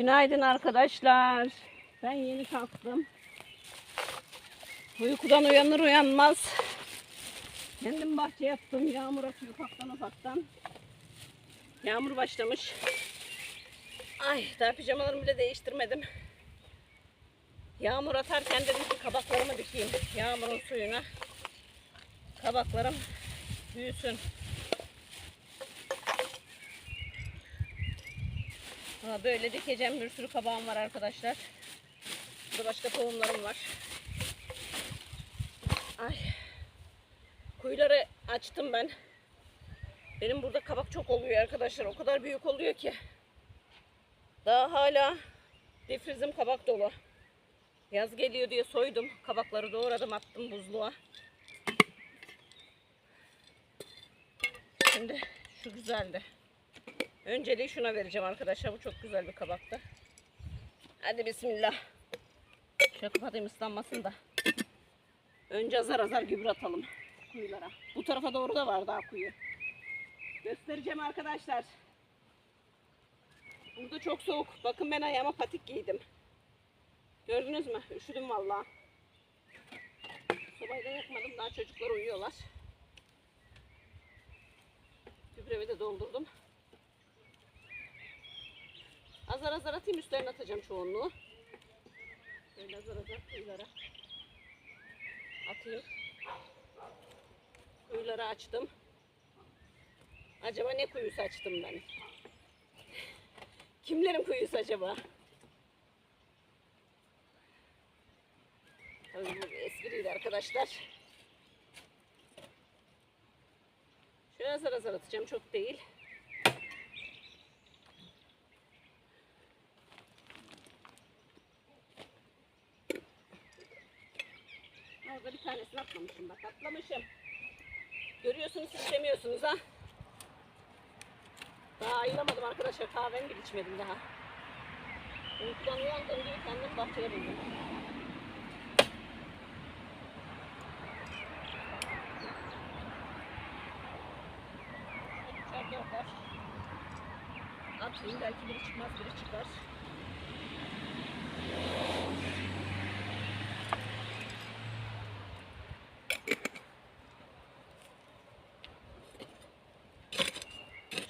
Günaydın arkadaşlar. Ben yeni kalktım. Uykudan uyanır uyanmaz. Kendim bahçe yaptım. Yağmur atıyor ufaktan ufaktan. Yağmur başlamış. Ay daha pijamalarımı bile değiştirmedim. Yağmur atarken dedim ki kabaklarımı dikeyim. Yağmurun suyuna. Kabaklarım büyüsün. Ha, böyle dikeceğim. Bir sürü kabağım var arkadaşlar. Burada başka tohumlarım var. Ay. Kuyuları açtım ben. Benim burada kabak çok oluyor arkadaşlar. O kadar büyük oluyor ki. Daha hala difrizim kabak dolu. Yaz geliyor diye soydum. Kabakları doğradım attım buzluğa. Şimdi şu güzeldi. Önceliği şuna vereceğim arkadaşlar. Bu çok güzel bir kabaktı. Hadi bismillah. Şöyle kapatayım ıslanmasın da. Önce azar azar gübre atalım kuyulara. Bu tarafa doğru da var daha kuyu. Göstereceğim arkadaşlar. Burada çok soğuk. Bakın ben ayağıma patik giydim. Gördünüz mü? Üşüdüm vallahi. Sobayı da yakmadım. Daha çocuklar uyuyorlar. Gübremi de doldurdum. Azar azar atayım üstlerine atacağım çoğunluğu. Böyle azar azar kuyulara atayım. Kuyuları açtım. Acaba ne kuyusu açtım ben? Kimlerin kuyusu acaba? Tabii bu espriydi arkadaşlar. Şöyle azar azar atacağım çok değil. Orada bir tanesini atlamışım bak atlamışım. Görüyorsunuz istemiyorsunuz ha. Daha ayılamadım arkadaşlar kahvemi bile içmedim daha. Uykudan uyandığım gibi kendim bahçeye dörtler. Atlayayım belki biri çıkmaz biri çıkar.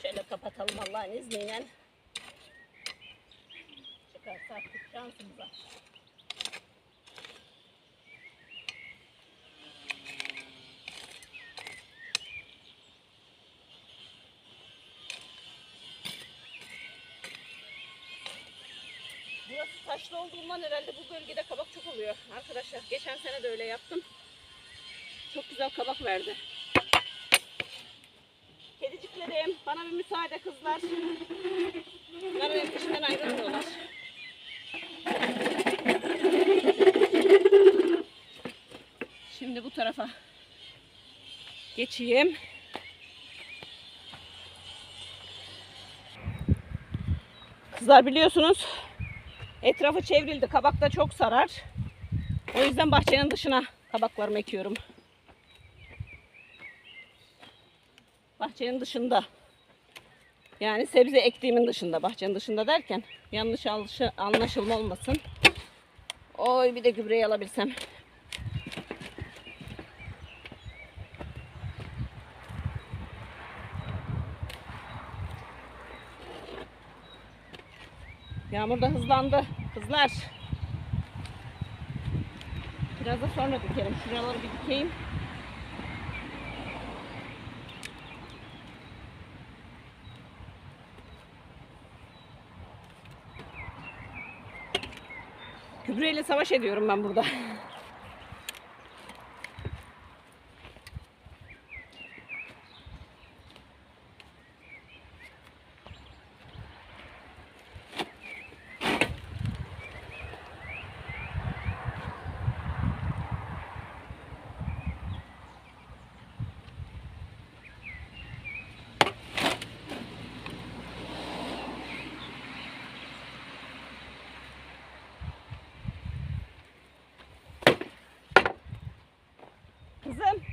Şöyle kapatalım Allah'ın izniyle. Çıkarsa artık şansımıza. Burası taşlı olduğundan herhalde bu bölgede kabak çok oluyor arkadaşlar. Geçen sene de öyle yaptım. Çok güzel kabak verdi. Kediciklerim bana bir müsaade kızlar. Bunlar benim peşimden ayrılmıyorlar. Şimdi bu tarafa geçeyim. Kızlar biliyorsunuz etrafı çevrildi. Kabak da çok sarar. O yüzden bahçenin dışına kabaklarımı ekiyorum. Bahçenin dışında. Yani sebze ektiğimin dışında. Bahçenin dışında derken yanlış anlaşı- anlaşılma olmasın. Oy bir de gübreyi alabilsem. Yağmur da hızlandı. Kızlar. Biraz da sonra dikerim. Şuraları bir dikeyim. Gübreyle savaş ediyorum ben burada.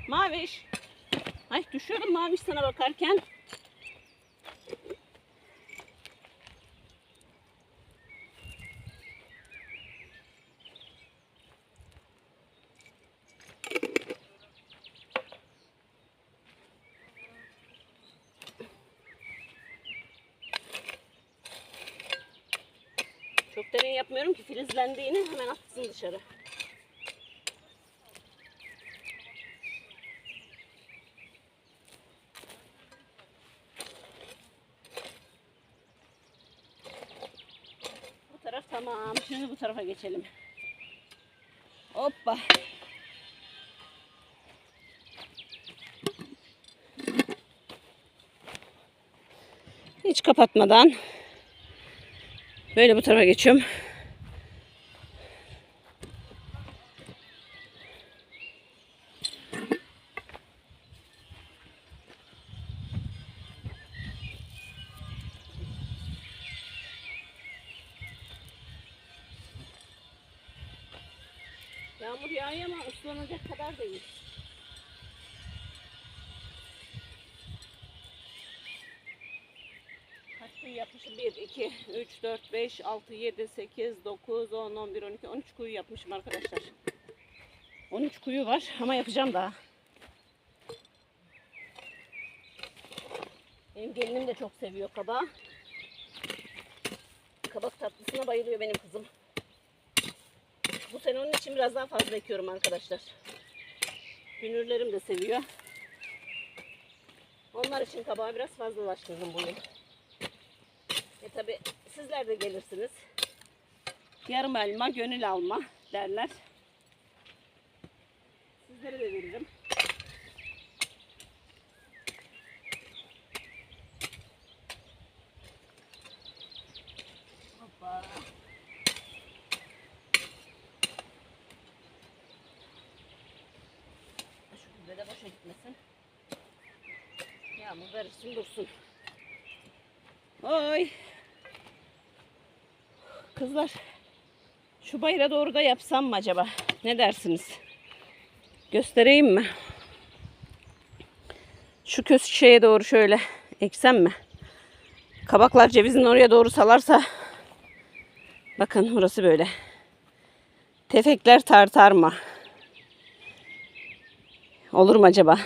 Maviş. Ay düşüyorum Maviş sana bakarken. Çok derin yapmıyorum ki filizlendiğini hemen atsın dışarı. Tamam. Şimdi bu tarafa geçelim. Hoppa. Hiç kapatmadan böyle bu tarafa geçiyorum. Yağmur yağıyor ama ıslanacak kadar değil. Kaç kuyu yapmışım? 1, 2, 3, 4, 5, 6, 7, 8, 9, 10, 11, 12, 13 kuyu yapmışım arkadaşlar. 13 kuyu var ama yapacağım daha. Benim gelinim de çok seviyor kabağı. Kabak tatlısına bayılıyor benim kızım. Onun için biraz daha fazla ekiyorum arkadaşlar. Dünürlerim de seviyor. Onlar için kabağı biraz fazlalaştırdım bu yıl. E tabi sizler de gelirsiniz. Yarım elma, gönül alma derler. Sizlere de veririm. Hoppa. Şu gübre de boşa gitmesin. Verirsin dursun. Oy. Kızlar şu bayıra doğru da yapsam mı acaba? Ne dersiniz? Göstereyim mi? Şu köz şeye doğru şöyle eksem mi? Kabaklar cevizin oraya doğru salarsa bakın burası böyle. Tefekler tartar mı? Olur mu acaba?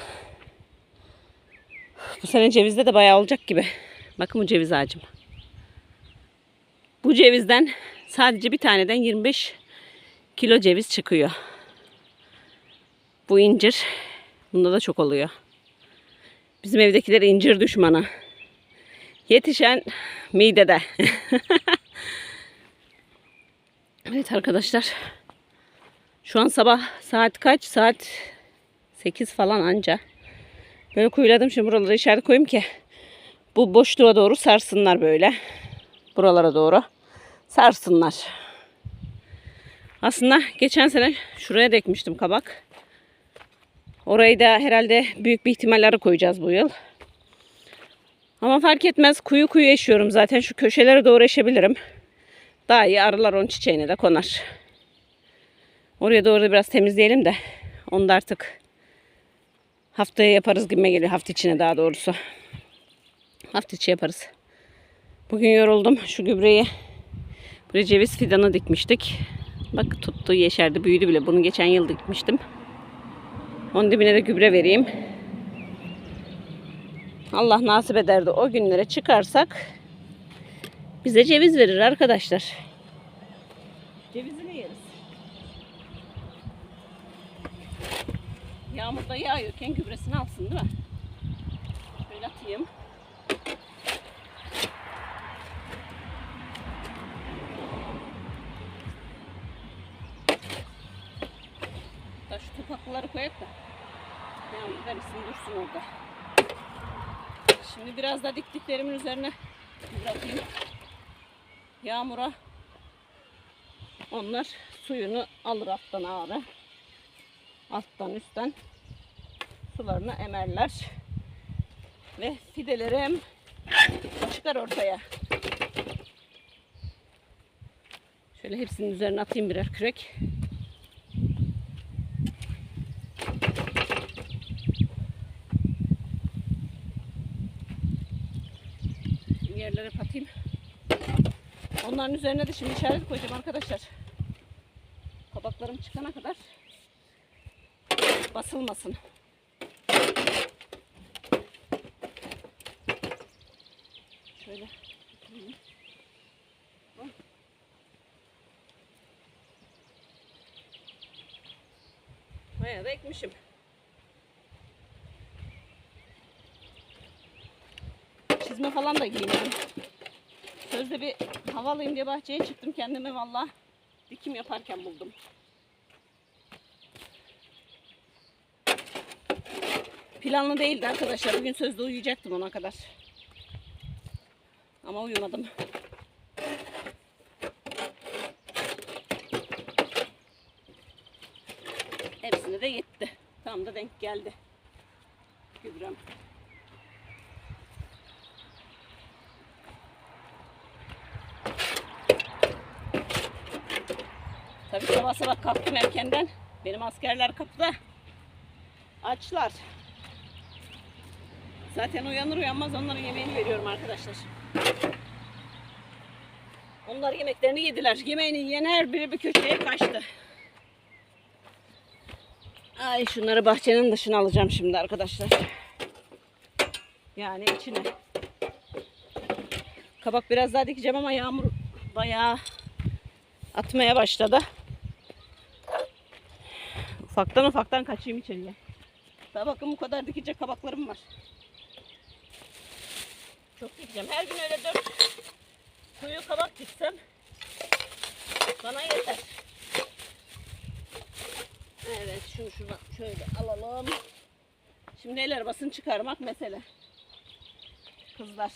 Bu sene cevizde de bayağı olacak gibi. Bakın bu ceviz ağacım. Bu cevizden sadece bir taneden 25 kilo ceviz çıkıyor. Bu incir. Bunda da çok oluyor. Bizim evdekiler incir düşmanı. Yetişen midede. evet arkadaşlar. Şu an sabah saat kaç? Saat 8 falan anca. Böyle kuyuladım. Şimdi buraları işaret koyayım ki bu boşluğa doğru sarsınlar böyle. Buralara doğru sarsınlar. Aslında geçen sene şuraya da ekmiştim kabak. Orayı da herhalde büyük bir ihtimalleri koyacağız bu yıl. Ama fark etmez. Kuyu kuyu eşiyorum zaten. Şu köşelere doğru eşebilirim. Daha iyi arılar onun çiçeğine de konar. Oraya doğru da biraz temizleyelim de. Onu da artık haftaya yaparız gibi geliyor. Hafta içine daha doğrusu. Hafta içi yaparız. Bugün yoruldum. Şu gübreyi buraya ceviz fidanı dikmiştik. Bak tuttu, yeşerdi, büyüdü bile. Bunu geçen yıl dikmiştim. Onun dibine de gübre vereyim. Allah nasip ederdi o günlere çıkarsak bize ceviz verir arkadaşlar. Cevizini yeriz. Yağmur da yağıyorken gübresini alsın değil mi? Şöyle atayım. Da şu topakları koyup da yağmur verirsin dursun orada. Şimdi biraz da diktiklerimin üzerine bırakayım. Yağmura onlar suyunu alır alttan ağrı. Alttan üstten sularını emerler. Ve fidelerim çıkar ortaya. Şöyle hepsinin üzerine atayım birer kürek. yerlere patayım. Onların üzerine de şimdi işaret koyacağım arkadaşlar. Kabaklarım çıkana kadar basılmasın. Şöyle Bayağı da ekmişim. Çizme falan da giymiyorum. Sözde bir havalıyım diye bahçeye çıktım kendimi valla dikim yaparken buldum. Planlı değildi arkadaşlar. Bugün sözde uyuyacaktım ona kadar. Ama uyumadım. Hepsine de yetti. Tam da denk geldi. Gübrem. Tabii sabah sabah kalktım erkenden. Benim askerler kapıda. Açlar. Zaten uyanır uyanmaz onların yemeğini veriyorum arkadaşlar. Onlar yemeklerini yediler. Yemeğini yiyen her biri bir köşeye kaçtı. Ay şunları bahçenin dışına alacağım şimdi arkadaşlar. Yani içine. Kabak biraz daha dikeceğim ama yağmur bayağı atmaya başladı. Ufaktan ufaktan kaçayım içeriye. Daha bakın bu kadar dikecek kabaklarım var. Çok dikeceğim. Her gün öyle dört kuyu kabak diksem bana yeter. Evet şunu şuradan şöyle alalım. Şimdi el arabasını çıkarmak mesele. Kızlar.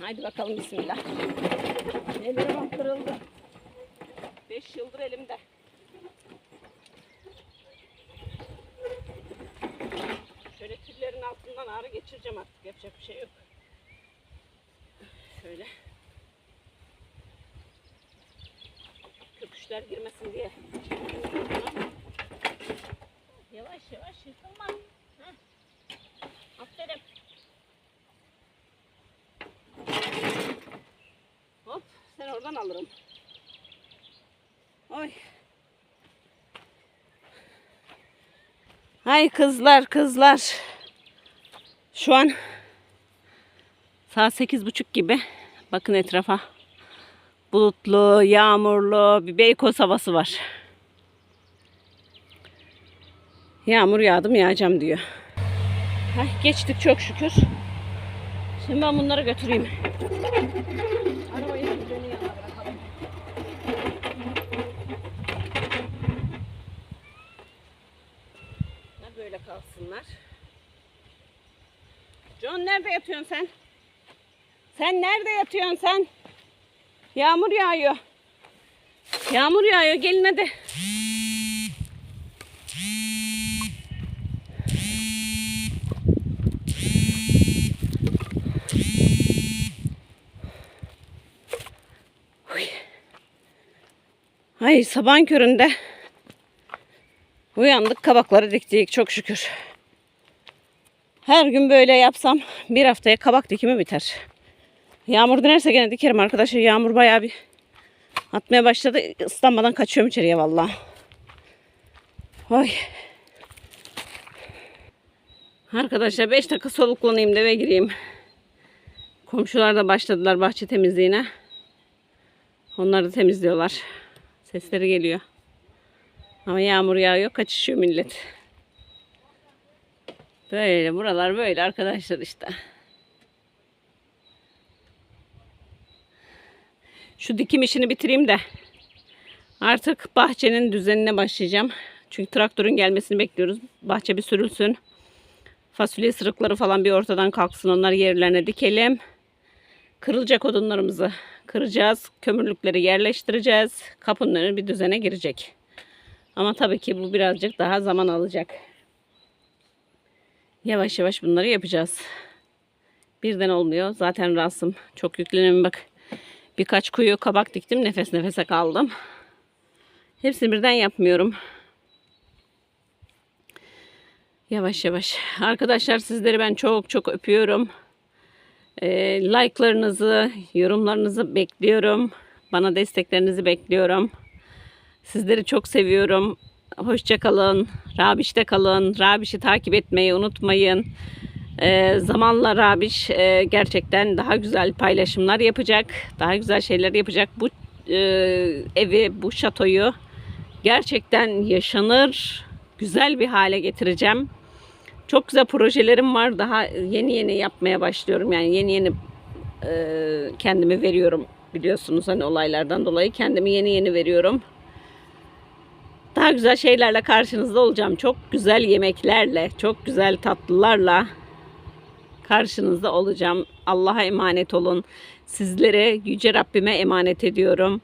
Haydi bakalım bismillah. Ellerim kırıldı. 5 yıldır elimde. Şöyle tüllerin altından ağrı geçireceğim artık. Yapacak bir şey yok. Şöyle. Köpüşler girmesin diye. Yavaş yavaş yıkılma. Heh. Aferin. Hop sen oradan alırım. Oy. Hay kızlar kızlar. Şu an saat sekiz buçuk gibi. Bakın etrafa. Bulutlu, yağmurlu bir Beykoz havası var. Yağmur yağdım yağacağım diyor. Heh, geçtik çok şükür. Şimdi ben bunları götüreyim. Arabayı böyle kalsınlar. John nerede yatıyorsun sen? Sen nerede yatıyorsun sen? Yağmur yağıyor. Yağmur yağıyor gelin hadi. Ay sabahın köründe uyandık kabakları diktik çok şükür. Her gün böyle yapsam bir haftaya kabak dikimi biter. Yağmur dinerse gene dikerim arkadaşlar. Yağmur bayağı bir atmaya başladı. Islanmadan kaçıyorum içeriye valla. Oy. Arkadaşlar 5 dakika soluklanayım da eve gireyim. Komşular da başladılar bahçe temizliğine. Onlar da temizliyorlar. Sesleri geliyor. Ama yağmur yağıyor. Kaçışıyor millet. Böyle buralar böyle arkadaşlar işte. Şu dikim işini bitireyim de artık bahçenin düzenine başlayacağım. Çünkü traktörün gelmesini bekliyoruz. Bahçe bir sürülsün. Fasulye sırıkları falan bir ortadan kalksın. Onları yerlerine dikelim. Kırılacak odunlarımızı kıracağız. Kömürlükleri yerleştireceğiz. Kapının önü bir düzene girecek. Ama tabii ki bu birazcık daha zaman alacak. Yavaş yavaş bunları yapacağız. Birden olmuyor. Zaten rasım çok yüklenim bak. Birkaç kuyu kabak diktim. Nefes nefese kaldım. Hepsini birden yapmıyorum. Yavaş yavaş. Arkadaşlar sizleri ben çok çok öpüyorum. Ee, like'larınızı, yorumlarınızı bekliyorum. Bana desteklerinizi bekliyorum. Sizleri çok seviyorum. Hoşça kalın. Rabiş'te kalın. Rabiş'i takip etmeyi unutmayın. Ee, zamanla Rabiş e, gerçekten daha güzel paylaşımlar yapacak. Daha güzel şeyler yapacak. Bu e, evi, bu şatoyu gerçekten yaşanır, güzel bir hale getireceğim. Çok güzel projelerim var. Daha yeni yeni yapmaya başlıyorum. Yani yeni yeni e, kendimi veriyorum. Biliyorsunuz hani olaylardan dolayı kendimi yeni yeni veriyorum. Daha güzel şeylerle karşınızda olacağım. Çok güzel yemeklerle, çok güzel tatlılarla karşınızda olacağım. Allah'a emanet olun. Sizlere yüce Rabbime emanet ediyorum.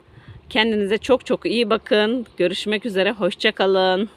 Kendinize çok çok iyi bakın. Görüşmek üzere. Hoşça kalın.